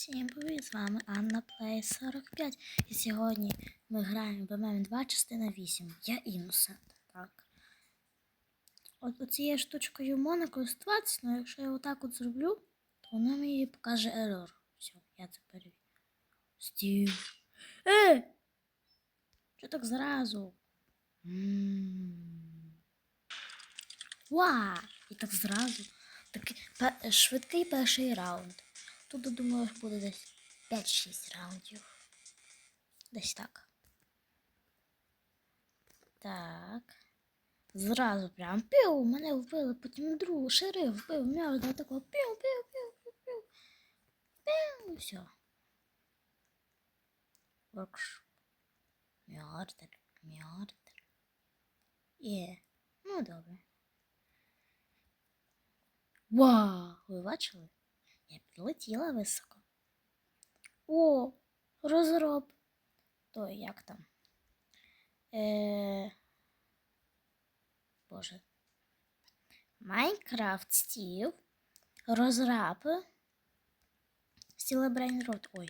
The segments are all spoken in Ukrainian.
Всім привіт, з вами Анна Плей 45. І сьогодні ми граємо в ММ 2 частина 8. Я Інносент. Так. От оцією штучкою можна користуватися, але якщо я отак от зроблю, то вона мені покаже ерор. Все, я це перевірю. Стів. Е! Що так зразу? Ва! І так зразу. Такий швидкий перший раунд. Тут, думаю, буде десь 5-6 раундів. Десь так. Так. Зразу прям пів, мене вбили, потім другу, шериф вбив, м'ясо, такого пів, пів, пів, пів, пів. Все. Воркшоп. Мьордер, мьордер. Є. Ну, добре. Вау! Ви бачили? Я підлетіла високо. О, розроб. Той як там? Е... Боже. Майнкрафт Стів. Розраб. Стілебрейн рот. Ой.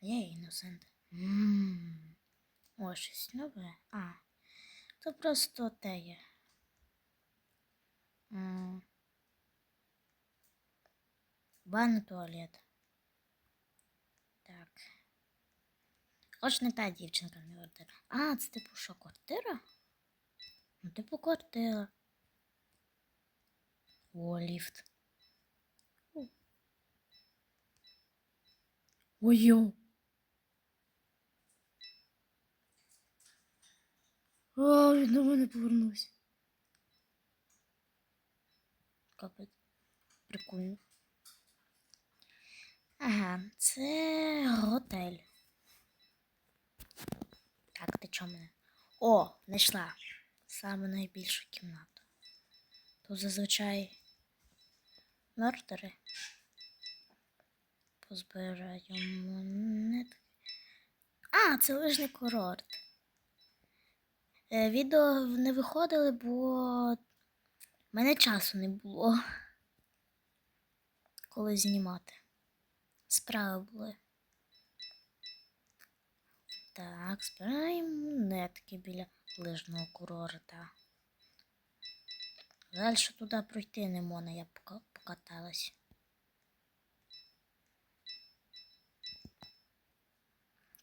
Я іносент. Ммм. О, щось нове. А. То просто те є. М. Ванна туалет. Так. Хоч не та дівчинка не ордера. А, це типу що, квартира? Ну, типу квартира. О, ліфт. Ой-йо. О, він до мене повернувся. Капець. Прикольно. Ага, це готель. Так, ти чого мене? О, знайшла. Саме найбільшу кімнату. Тут зазвичай мертери. Позбираємо монетки. А, це лижний курорт. Е, відео не виходили, бо мене часу не було. Коли знімати. Справи були. Так, збираємо монетки біля лижного курорта. Що туди пройти не можна, я покаталась.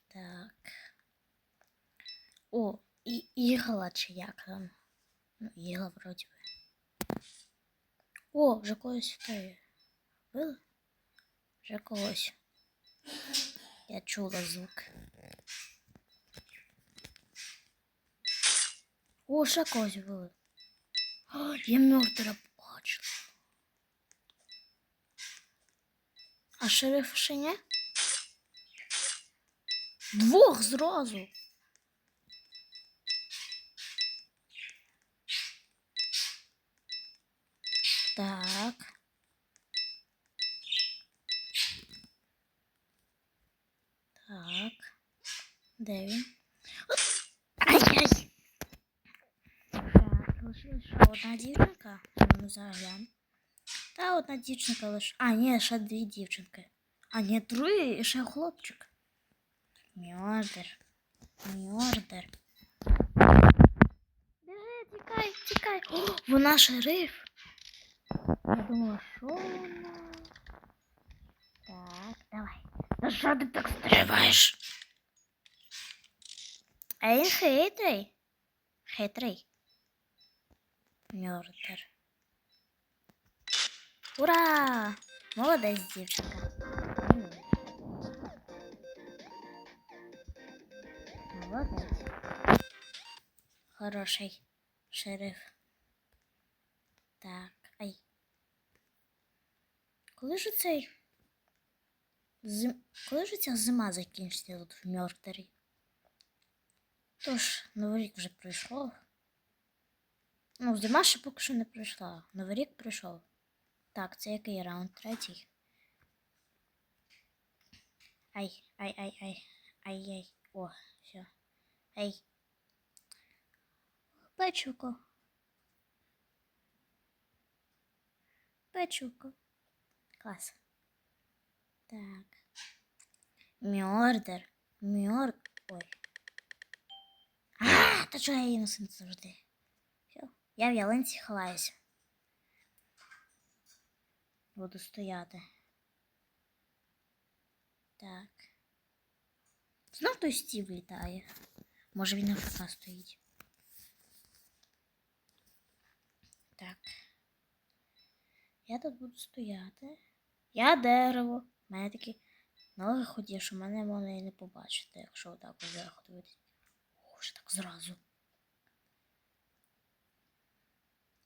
Так. О, і ігла чи як там? Ну, ігла вроді би. О, вже когось втає. Били? Вже когось. Я чула звук. О, ще когось вбили. О, я мертвера побачила. А шериф ще ні? Двох зразу. Так. Де він? Ай-яй! Так, лишилась що одна дівчинка. Ну, заглянь. Та одна дівчинка лише. А, ні, ще дві дівчинки. А, ні, три і ще хлопчик. Мьордер. Мьордер. Біжи, тікай, тікай. О, вона шериф. Я думала, що вона. Так, давай. Ну що ти так стриваєш? А він хитрий. Хитрий. Мьордер. Ура! Молодець, дівчинка. Молодець. Хороший шериф. Так, ай. Коли ж цей. Зим... Коли ж ця зима закінчиться тут в Мьордері? Тож, Новий рік вже пройшов. Ну, зима ще поки що не пройшла. Новий рік пройшов. Так, це який раунд? Третій. Ай, ай, ай, ай. Ай-яй. О, все. Ай. Печуко. Печуко. Клас. Так. Мьордер. Мьор... Ой. А, та чого я іносент завжди? Все, я в ялинці ховаюся. Буду стояти. Так. Знов той стів літає. Може він АФК стоїть. Так. Я тут буду стояти. Я дерево. У мене такі ноги ході, що мене можна і не побачити, якщо отак зверху дивитися. О, вже так зразу.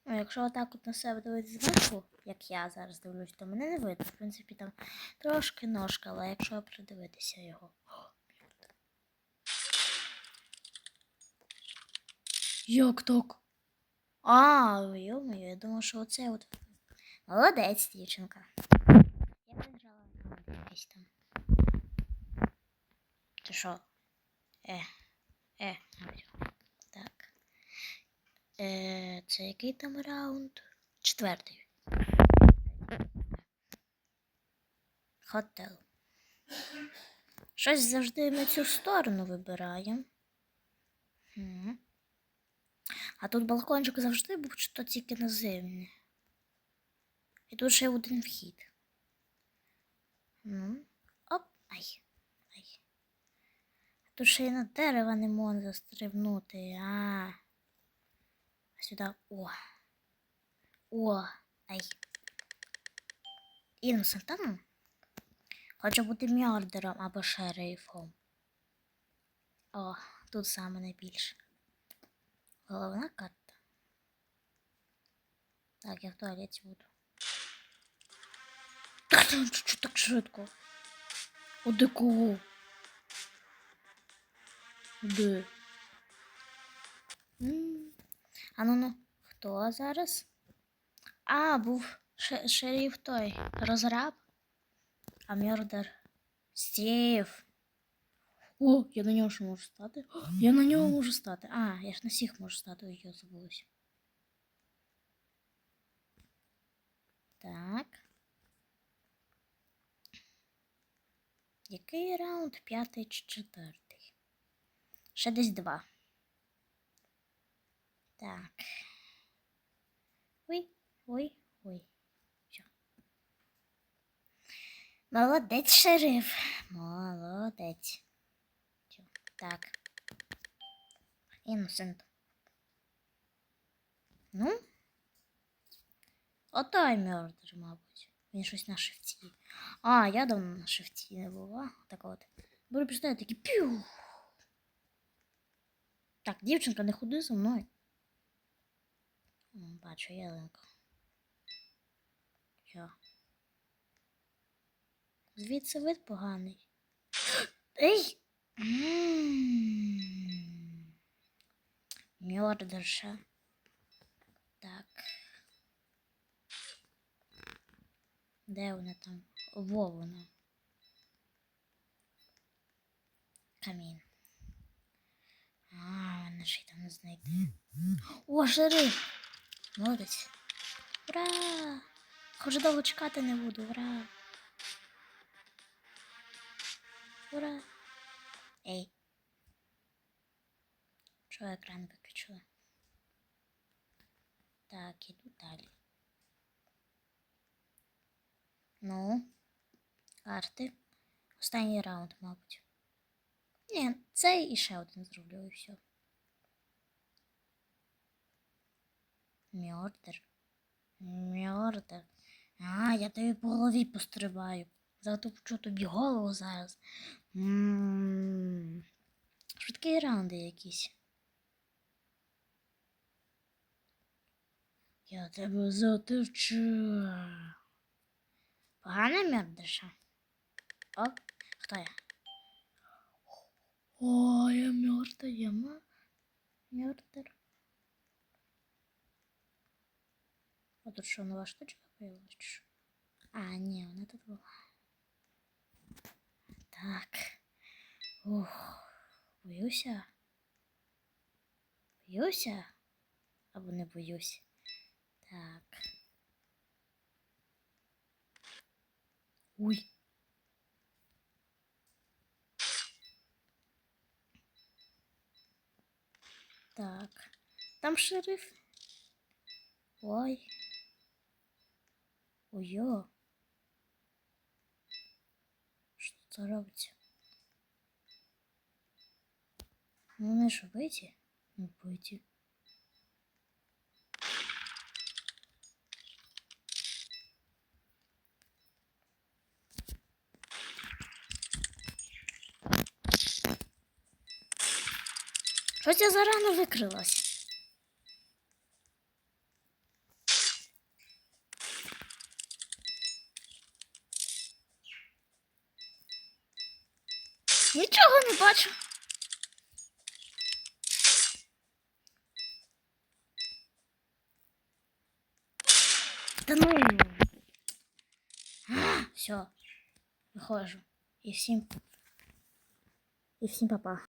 Ну, якщо отак от на себе дивитися зверху, як я зараз дивлюсь, то мене не видно. В принципі, там трошки ножка, але якщо придивитися його. Як так? А, йо-моє, я думав, що оце от. Молодець, дівчинка. Я виграла якийсь там. Чи що? Е. Е. Так. Е, це який там раунд? Четвертий. Хотел. Щось завжди ми цю сторону вибираємо. А тут балкончик завжди був чи то тільки наземний. І тут ще один вхід. Оп. Ай. Тут ще й на дерева не можна застрибнути. А. Сюди. О. О. Ай. Інсентом. Хочу бути мьордером або шерифом. О, тут саме найбільше. Головна карта. Так, я в туалеті буду. Так, чуть так швидко. О, М. А ну ну, хто зараз? А, був шериф той розраб. А мьордер. Стів. О, я на нього ж можу стати. Я на нього можу стати. А, я ж на всіх можу стати, ой, я забулась. Так. Який раунд? П'ятий чи четвертий? Ще десь два. Так. Ой, ой, ой. Все. Молодець, шериф. Молодець. Всьо. Так. Інсент. Ну? Отой мертвий, мабуть. Він щось на шифті. А, я давно на шифті не була. Так от. Буду представляти такі пів. Так, дівчинка, не ходи за мною. Бачу ялинку. Що? Звідси вид поганий. Ей! Мьордерша. Так. Де вона там? Во вона. Камін. Вона ж там не знайде. О, шериф! Молодець. Ура! Хоже довго чекати не буду. Ура! Ура! Ей. Чого екран виключила? Так, іду далі. Ну, карти. Останній раунд, мабуть. Ні, цей і ще один зроблю і все. Мьордер. Мьордер. А, я тобі по голові пострибаю. Затопчу тобі голову зараз. М. Швидкі раунди якісь. Я тебе затовчу. Погана мьордерша? О, хто я? О, я мертва, я ма... мертер. А тут что, новая штучка появилась? А, не, он этот был. Так. Ух, боюся. Боюся? Або не боюсь. Так. Ой. Так. Там шериф. Ой. Ой-о. Що це робиться? Ну, вони ж вбиті? Ну, вбиті. Щось я зарано викрилась. Нічого не бачу. Та ну. Все, виходжу. І всім. І всім па-па.